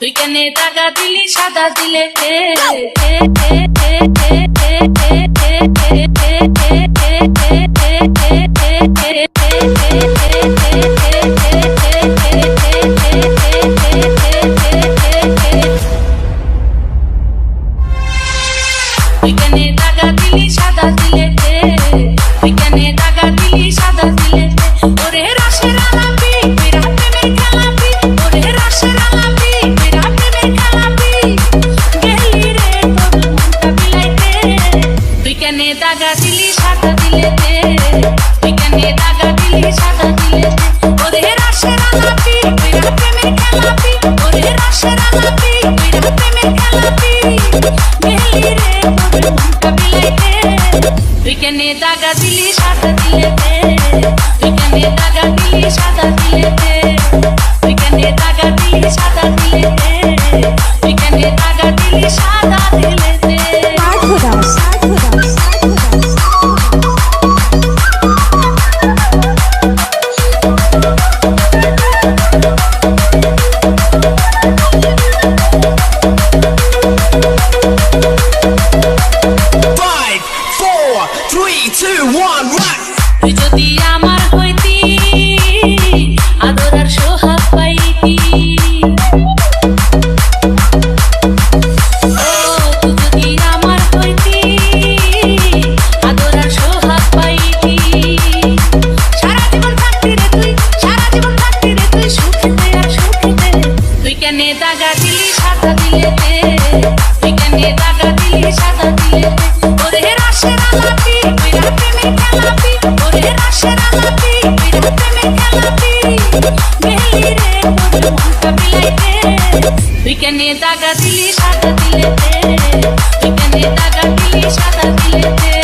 তুই কেনে দাগা দিলি সাদা দিলে তুই কেনে তুই কেন দাগা দিলি সাদা দিলেতে তুই কেন দাগা দিলি সাদা দিলেতে তুই কেন দাগা দিলি সাদা দিলেতে Three, two, one, rock! তুই যদি আমার হইতি আদর আর সোহাগ পাইতি কেনে দাগা मैंने दागा दिली सादा दिले तेरे मैंने दागा दिली सादा दिले तेरे